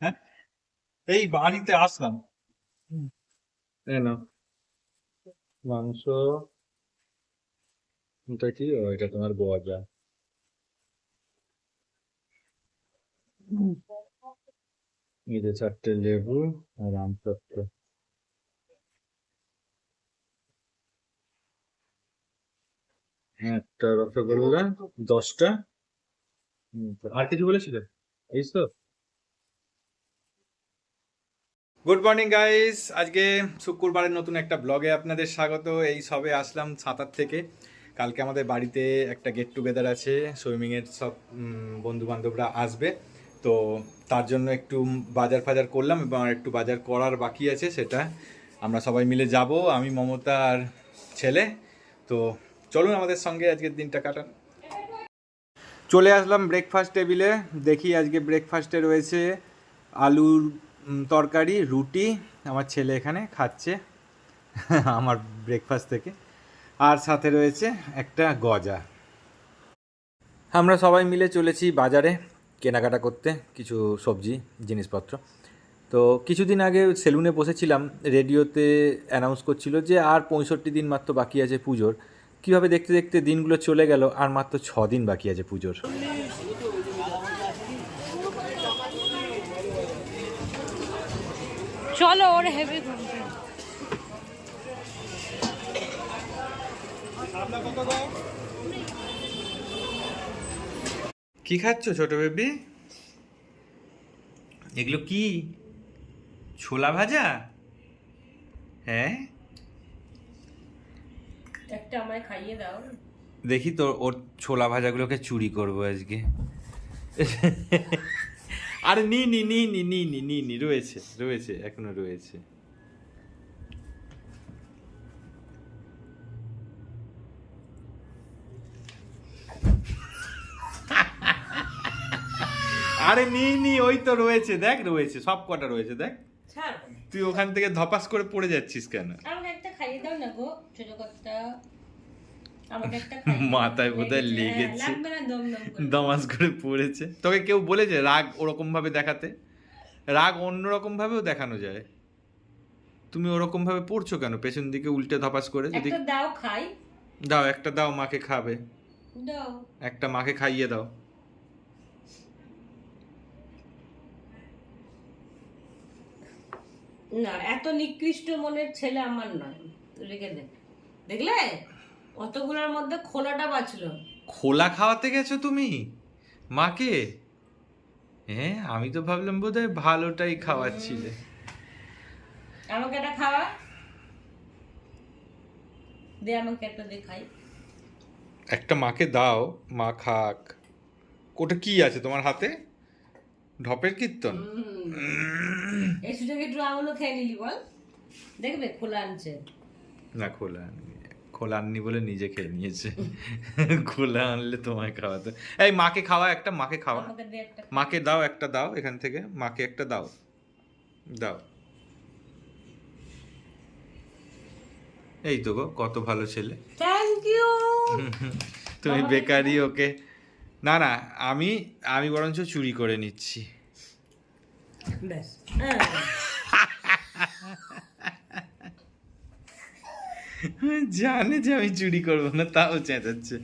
হ্যাঁ? এই বাড়িতে আসলাম। মাংস। এটা কি? এটা তোমার গজা। এই যে চারটে লেবু আর আম চারটে। একটা রসগোল্লা দশটা। হুম, আর কিছু বলেছিলে? এই তো। গুড মর্নিং গাইস আজকে শুক্রবারের নতুন একটা ব্লগে আপনাদের স্বাগত। এই সবে আসলাম সাঁতার থেকে। কালকে আমাদের বাড়িতে একটা গেট টুগেদার আছে। সুইমিংয়ের সব বন্ধু বান্ধবরা আসবে। তো তার জন্য একটু বাজার ফাজার করলাম এবং একটু বাজার করার বাকি আছে সেটা। আমরা সবাই মিলে যাব, আমি, মমতা আর ছেলে। তো চলুন আমাদের সঙ্গে আজকের দিনটা কাটান। চলে আসলাম ব্রেকফাস্ট টেবিলে দেখি আজকে ব্রেকফাস্টে রয়েছে আলুর তরকারি, রুটি আমার ছেলে এখানে খাচ্ছে আমার ব্রেকফাস্ট থেকে। আর সাথে রয়েছে একটা গজা। আমরা সবাই মিলে চলেছি বাজারে কেনাকাটা করতে কিছু সবজি, জিনিসপত্র। তো কিছুদিন আগে সেলুনে বসেছিলাম, রেডিওতে অ্যানাউন্স করছিল যে আর পঁয়ষট্টি দিন মাত্র বাকি আছে পুজোর। কীভাবে দেখতে দেখতে দিনগুলো চলে গেল, আর মাত্র ছ দিন বাকি আছে পুজোর। চলো ওর হেভি ঘুমছে কি খাচ্ছ ছোট বেবি? এগুলো কি? ছোলা ভাজা? হ্যাঁ? একটা আমায় খাইয়ে দাও। দেখি তো ওর ছোলা ভাজাগুলোকে চুরি করব আজকে। আরে নি নি নি নি নি নি নি নি রয়েছে রয়েছে এখনও রয়েছে। আরে নি নি ওই তো রয়েছে দেখ রয়েছে সব কটা রয়েছে দেখ। তুই ওখান থেকে ধপাস করে পড়ে যাচ্ছিস কেন? আমাকে একটা খাইয়ে দাও না গো ছোট কর্তা আমাকে একটা খাইয়ে দাও। মাথায় বোধহয় হ্যাঁ, লেগেছে। দম করে। দমাস করে পড়েছে। তোকে কেউ বলেছে রাগ ওরকম ভাবে দেখাতে? রাগ অন্যরকম ভাবেও দেখানো যায়। তুমি ওরকম ভাবে পড়ছো কেন? পেছন দিকে উল্টে ধপাস করে যদি দাও খাই। দাও একটা দাও মাকে খাবে। দাও। একটা মাকে খাইয়ে দাও। না এত নিকৃষ্ট মনের ছেলে আমার নয়। রেখে দে। দেখলে? অতগুলোর মধ্যে খোলাটা বাঁচলো। খোলা খাওয়াতে গেছো তুমি? মাকে? হ্যাঁ আমি তো ভাবলাম বোধহয় ভালোটাই খাওয়াচ্ছিলে। আমাকে একটা খাওয়া। দে আমাকে একটা দে খাই একটা মাকে দাও মা খাক। ওটা কি আছে তোমার হাতে? ঢপের কীর্তন? এই সুযোগে একটু আঙুলও খেয়ে নিলি বল। দেখবে খোলা আনছে। না খোলা আননি খোলা আননি বলে নিজে খেয়ে নিয়েছে। খোলা আনলে তোমায় খাওয়াতে। এই মাকে খাওয়া একটা মাকে খাওয়া। মাকে দাও একটা দাও এখান থেকে। মাকে একটা দাও। দাও। এই তো গো কত ভালো ছেলে। থ্যাংক ইউ তুমি বেকারি ওকে। না না আমি আমি বরঞ্চ চুরি করে নিচ্ছি। ব্যাস হ্যাঁ। জানে যে আমি চুরি করব না তাও চেঁচাচ্ছে।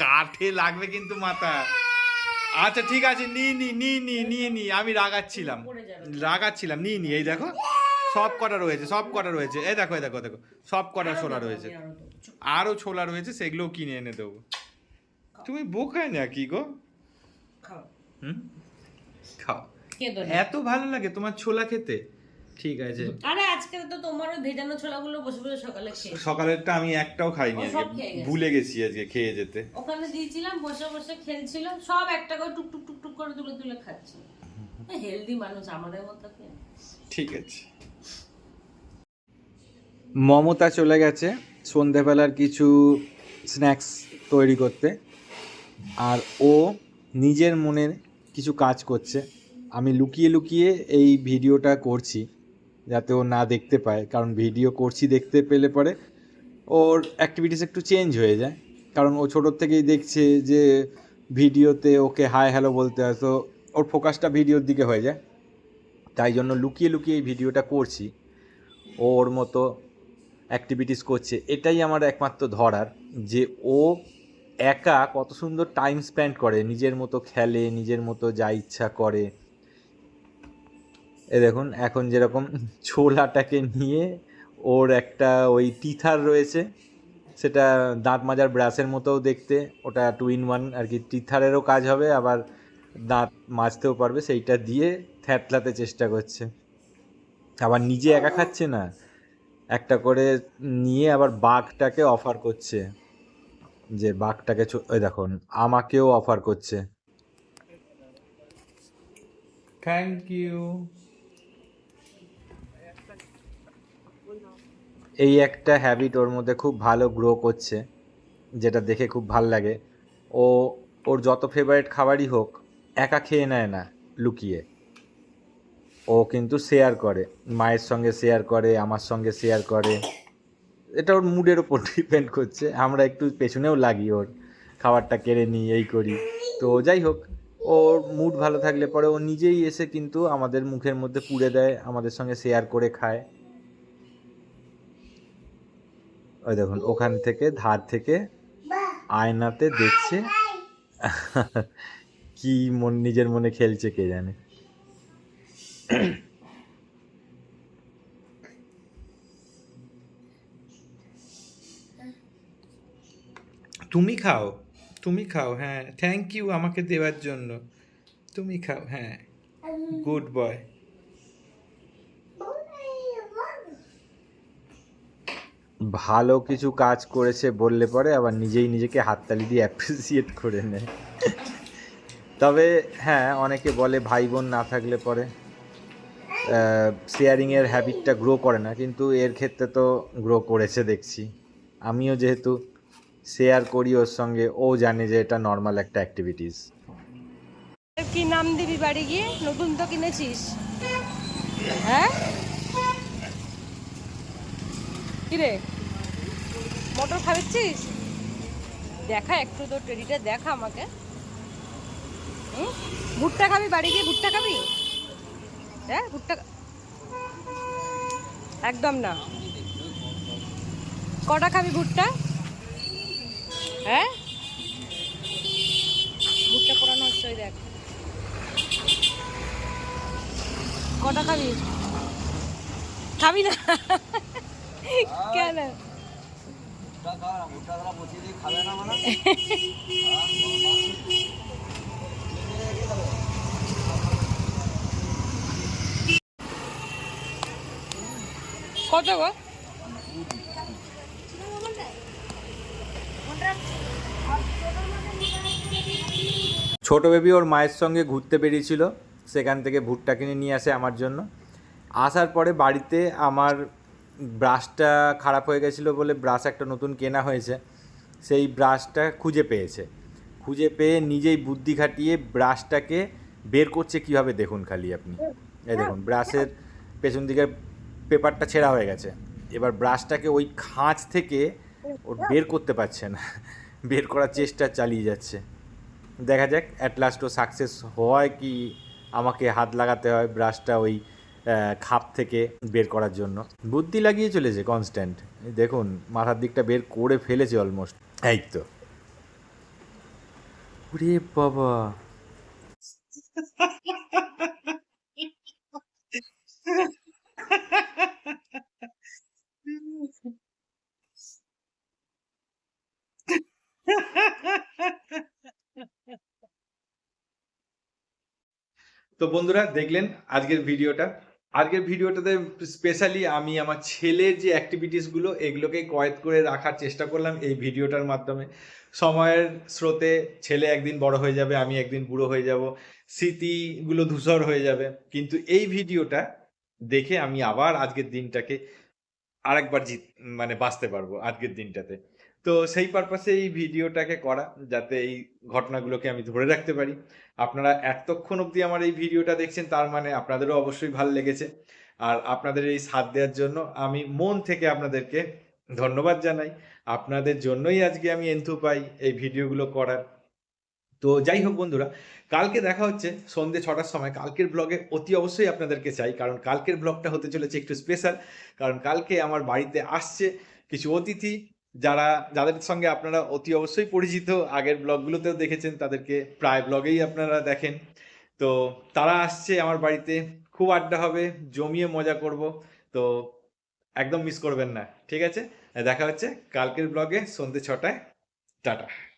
কাঠে লাগবে কিন্তু মাথা। আচ্ছা ঠিক আছে নি নি নি নি নিয়ে নি আমি রাগাচ্ছিলাম। রাগাচ্ছিলাম নি নি এই দেখো সব কটা রয়েছে সব কটা রয়েছে। এই দেখো এই দেখো দেখো সব কটা ছোলা রয়েছে। আরও ছোলা। রয়েছে সেগুলোও কিনে এনে দেবো। তুমি বোকায় না কি গো? খাও। এত ভালো লাগে তোমার ছোলা খেতে। ঠিক আছে। আরে আজকে তো তোমার ওই ভেজানো ছোলাগুলো বসে বসে সকালে খেয়ে সকালেরটা আমি একটাও খাইনি আজকে ভুলে গেছি আজকে খেয়ে যেতে। ওখানে দিয়েছিলাম বসে বসে খেলছিল সব একটা করে টুক টুক টুক টুক করে তুলে তুলে খাচ্ছে। হেলদি মানুষ আমাদের মতো কে ঠিক আছে। মমতা চলে গেছে সন্ধেবেলার কিছু স্ন্যাক্স তৈরি করতে আর ও নিজের মনের কিছু কাজ করছে। আমি লুকিয়ে লুকিয়ে এই ভিডিওটা করছি। যাতে ও না দেখতে পায়, কারণ ভিডিও করছি দেখতে পেলে পরে ওর অ্যাক্টিভিটিস একটু চেঞ্জ হয়ে যায়। কারণ ও ছোটোর থেকেই দেখছে যে ভিডিওতে ওকে হাই হ্যালো বলতে হয়, তো ওর ফোকাসটা ভিডিওর দিকে হয়ে যায়। তাই জন্য লুকিয়ে লুকিয়ে এই ভিডিওটা করছি। ওর মতো অ্যাক্টিভিটিস করছে। এটাই আমার একমাত্র ধরার যে ও একা কত সুন্দর টাইম স্পেন্ড করে, নিজের মতো খেলে, নিজের মতো যা ইচ্ছা করে। এ দেখুন এখন যেরকম ছোলাটাকে নিয়ে ওর একটা ওই টিথার রয়েছে সেটা দাঁত মাজার ব্রাশের মতোও দেখতে ওটা টু ইন ওয়ান আর কি টিথারেরও কাজ হবে আবার দাঁত মাজতেও পারবে সেইটা দিয়ে থ্যাতলাতে চেষ্টা করছে। আবার নিজে একা খাচ্ছে না একটা করে নিয়ে আবার বাঘটাকে অফার করছে। যে বাঘটাকে ওই দেখুন আমাকেও অফার করছে। থ্যাংক ইউ এই একটা হ্যাবিট ওর মধ্যে খুব ভালো গ্রো করছে, যেটা দেখে খুব ভালো লাগে। ও, ওর যত ফেভারিট খাবারই হোক, একা খেয়ে নেয় না লুকিয়ে। ও কিন্তু শেয়ার করে, মায়ের সঙ্গে শেয়ার করে, আমার সঙ্গে শেয়ার করে। এটা ওর মুডের ওপর ডিপেন্ড করছে, আমরা একটু পেছনেও লাগি ওর, খাবারটা কেড়ে নিই, এই করি। তো যাই হোক, ওর মুড ভালো থাকলে পরে ও নিজেই এসে কিন্তু আমাদের মুখের মধ্যে পুড়ে দেয়, আমাদের সঙ্গে শেয়ার করে খায়। ওই দেখুন, ওখান থেকে, ধার থেকে আয়নাতে দেখছে। কি মন, নিজের মনে খেলছে কে জানে। তুমি খাও তুমি খাও হ্যাঁ থ্যাংক ইউ আমাকে দেওয়ার জন্য। তুমি খাও হ্যাঁ গুড বয় ভালো কিছু কাজ করেছে বললে পরে আবার নিজেই নিজেকে হাততালি দিয়ে অ্যাপ্রিসিয়েট করে নেয়। তবে হ্যাঁ অনেকে বলে ভাই বোন না থাকলে পরে শেয়ারিংয়ের হ্যাবিটটা গ্রো করে না, কিন্তু এর ক্ষেত্রে তো গ্রো করেছে দেখছি। আমিও যেহেতু শেয়ার করি ওর সঙ্গে, ও জানে যে এটা নর্মাল একটা অ্যাক্টিভিটিস কি নাম দিবি বাড়ি গিয়ে? নতুন তো কিনেছিস। হ্যাঁ? কিরে? মটর খাবেছিস দেখা একটু তো টেডিটা দেখা আমাকে? ভুট্টা খাবি বাড়ি গিয়ে ভুট্টা খাবি? হ্যাঁ ভুট্টা একদম না। কটা খাবি ভুট্টা? হ্যাঁ? ভুট্টা পোড়ানো হচ্ছে ওই দেখ। কটা খাবি? খাবি না? কেন? কত গো? ছোট বেবি ওর মায়ের সঙ্গে ঘুরতে বেরিয়েছিল। সেখান থেকে ভুট্টা কিনে নিয়ে আসে আমার জন্য। আসার পরে বাড়িতে আমার ব্রাশটা খারাপ হয়ে গেছিল বলে ব্রাশ একটা নতুন কেনা হয়েছে, সেই ব্রাশটা খুঁজে পেয়েছে। খুঁজে পেয়ে নিজেই বুদ্ধি খাটিয়ে ব্রাশটাকে বের করছে কীভাবে দেখুন খালি আপনি? এই দেখুন ব্রাশের পেছন দিকের পেপারটা ছেঁড়া হয়ে গেছে। এবার ব্রাশটাকে ওই খাঁজ থেকে ওর বের করতে পারছে না, বের করার চেষ্টা চালিয়ে যাচ্ছে। দেখা যাক অ্যাট লাস্ট ও সাকসেস হয় কি? আমাকে হাত লাগাতে হয় ব্রাশটা ওই খাপ থেকে বের করার জন্য। বুদ্ধি লাগিয়ে চলেছে কনস্ট্যান্ট দেখুন, মাথার দিকটা বের করে ফেলেছে অলমোস্ট এই তো। ওরে বাবা। তো বন্ধুরা, দেখলেন আজকের ভিডিওটা। আজকের ভিডিওটাতে স্পেশালি আমি আমার ছেলের যে অ্যাক্টিভিটিসগুলো এগুলোকে কয়েদ করে রাখার চেষ্টা করলাম এই ভিডিওটার মাধ্যমে। সময়ের স্রোতে ছেলে একদিন বড় হয়ে যাবে, আমি একদিন বুড়ো হয়ে যাব, স্মৃতিগুলো ধূসর হয়ে যাবে। কিন্তু এই ভিডিওটা দেখে আমি আবার আজকের দিনটাকে আরেকবার জিত মানে বাঁচতে পারব আজকের দিনটাতে। তো সেই পারপাসে এই ভিডিওটাকে করা, যাতে এই ঘটনাগুলোকে আমি ধরে রাখতে পারি। আপনারা এতক্ষণ অবধি আমার এই ভিডিওটা দেখছেন, তার মানে আপনাদেরও অবশ্যই ভালো লেগেছে। আর আপনাদের এই সাথ দেওয়ার জন্য আমি মন থেকে আপনাদেরকে ধন্যবাদ জানাই। আপনাদের জন্যই আজকে আমি এন্থু পাই এই ভিডিওগুলো করার। তো যাই হোক বন্ধুরা, কালকে দেখা হচ্ছে সন্ধ্যে ছটার সময়। কালকের ব্লগে অতি অবশ্যই আপনাদেরকে চাই, কারণ কালকের ব্লগটা হতে চলেছে একটু স্পেশাল কারণ কালকে আমার বাড়িতে আসছে কিছু অতিথি যারা, যাদের সঙ্গে আপনারা অতি অবশ্যই পরিচিত, আগের ব্লগগুলোতেও দেখেছেন, তাদেরকে প্রায় ব্লগেই আপনারা দেখেন। তো তারা আসছে আমার বাড়িতে, খুব আড্ডা হবে, জমিয়ে মজা করব। তো একদম মিস করবেন না, ঠিক আছে? দেখা হচ্ছে কালকের ব্লগে সন্ধ্যে ছটায়। টাটা।